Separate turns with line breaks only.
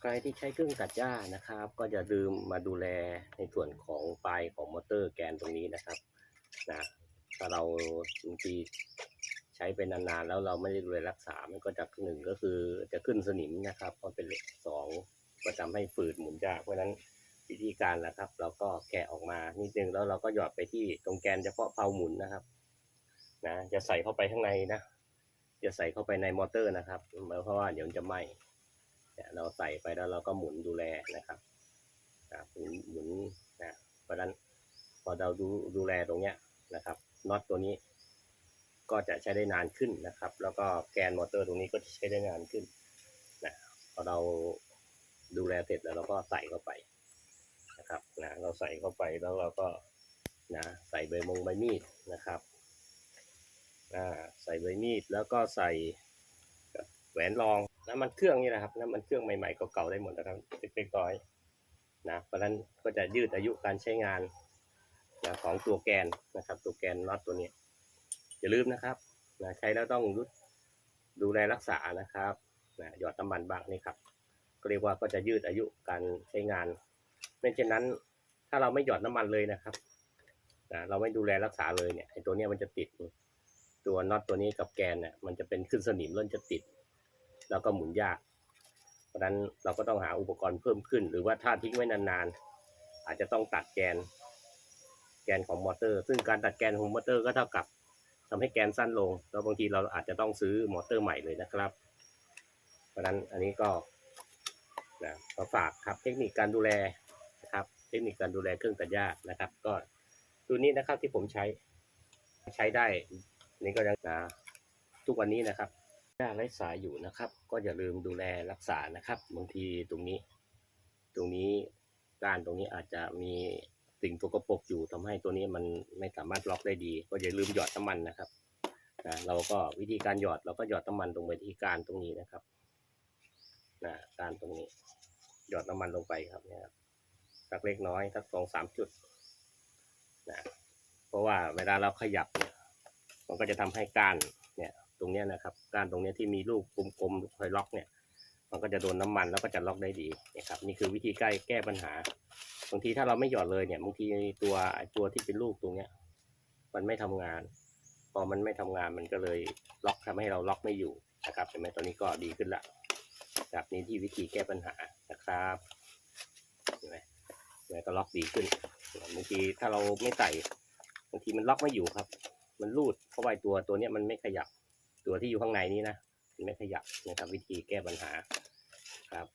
ใครที่ใช้เครื่องตัดหญ้านะครับ ก็อย่าลืมมาดูแลในส่วนของปลายของมอเตอร์แกนตรงนี้นะครับนะถ้าเราบางทีใช้ไปนานๆแล้วเราไม่ได้ดูแลรักษา มันก็จะหนึ่งก็คือจะขึ้นสนิมนะครับเพราะเป็นเหล็กสองก็ทำให้ฝืดหมุนยากเพราะฉะนั้นวิธีการนะครับ เราก็แกะออกมานิดนึงแล้วเราก็หยอดไปที่ตรงแกนเฉพาะเพลาหมุนนะครับนะจะใส่เข้าไปข้างในนะจะใส่เข้าไปในมอเตอร์นะครับเพราะว่าเดี๋ยวมันจะไหม้ เนี่ยเราใส่ไปแล้วเราก็หมุนดูแลนะครับนะหมุนหมุนนะเพราะนั้นพอเราดูดูแลตรงเนี้ยนะครับน็อตตัวนี้ ก็จะใช้ได้นานขึ้นนะครับ แล้วก็แกนมอเตอร์ตรงนี้ก็จะใช้ได้นานขึ้นนะพอเราดูแลเสร็จแล้วเราก็ใส่เข้าไปนะครับนะเราใส่เข้าไปแล้วเราก็นะใส่ใบมงใบมีดนะครับอ่าใส่ใบมีดแล้วก็ใส่แหวนรอง น้ำมันเครื่องนี่นะครับน้ำมันเครื่องใหม่ๆเก่าๆได้หมดนะครับเล็กๆน้อยๆนะเพราะฉะนั้นก็จะยืดอายุการใช้งานนะของตัวแกนนะครับ ตัวแกนน็อตตัวนี้อย่าลืมนะครับนะใช้แล้วต้องดูแลรักษานะครับนะหยอดน้ำมันบ้างนี่ครับก็เรียกว่าก็จะยืดอายุการใช้งานไม่เช่นนั้นถ้าเราไม่หยอดน้ำมันเลยนะครับนะเราไม่ดูแลรักษาเลยเนี่ยไอ้ตัวเนี้ยมันจะติด ตัวน็อตตัวนี้กับแกนเนี่ยมันจะเป็นขึ้นสนิมแล้วจะติด แล้วก็หมุนยาก เพราะนั้นเราก็ต้องหาอุปกรณ์เพิ่มขึ้น หรือว่าถ้าทิ้งไว้นานๆ อาจจะต้องตัดแกน แกนของมอเตอร์ ซึ่งการตัดแกนของมอเตอร์ก็เท่ากับทำให้แกนสั้นลง แล้วบางทีเราอาจจะต้องซื้อมอเตอร์ใหม่เลยนะครับ เพราะฉะนั้นอันนี้ก็นะขอฝากครับเทคนิคการดูแลนะครับ เทคนิคการดูแลเครื่องตัดหญ้านะครับ ก็ตัวนี้นะครับที่ผมใช้ใช้ได้ นี่ก็ยังนะทุกวันนี้นะครับ หญ้าไร้สายอยู่นะครับ ก็อย่าลืมดูแลรักษานะครับบางทีตรงนี้ ตรงนี้ก้านตรงนี้อาจจะมีสิ่งตัวกระปกอยู่ทำให้ตัวนี้มันไม่สามารถล็อกได้ดี ก็อย่าลืมหยอดน้ำมันนะครับนะเราก็วิธีการหยอดเราก็หยอดน้ำมันลงไปที่ก้านตรงนี้นะครับนะก้านตรงนี้ หยอดน้ำมันลงไปครับเนี่ยครับสักเล็กน้อยสักสองสามจุดนะเพราะว่าเวลาเราขยับเนี่ยมันก็จะทำให้ก้าน ตรงนี้นะครับ ก้านตรงนี้ที่มีลูกกลมๆคอยล็อกเนี่ย มันก็จะโดนน้ำมันแล้วก็จะล็อกได้ดีนะครับนี่คือวิธีแก้แก้ปัญหาบางทีถ้าเราไม่หยอดเลยเนี่ยบางทีตัวตัวที่เป็นลูกตรงเนี้ย มันไม่ทำงาน พอมันไม่ทำงานมันก็เลยล็อกทำให้เราล็อกไม่อยู่นะครับเห็นไหมตอนนี้ก็ดีขึ้นละครับนี่ที่วิธีแก้ปัญหานะครับเห็นไหมเห็นไหมก็ล็อกดีขึ้นบางทีถ้าเราไม่ใส่บางทีมันล็อกไม่อยู่ครับ มันรูดเพราะว่าตัวตัวเนี้ยมันไม่ขยับ ตัวที่อยู่ข้างในนี้นะไม่ขยับนะครับวิธีแก้ปัญหาครับ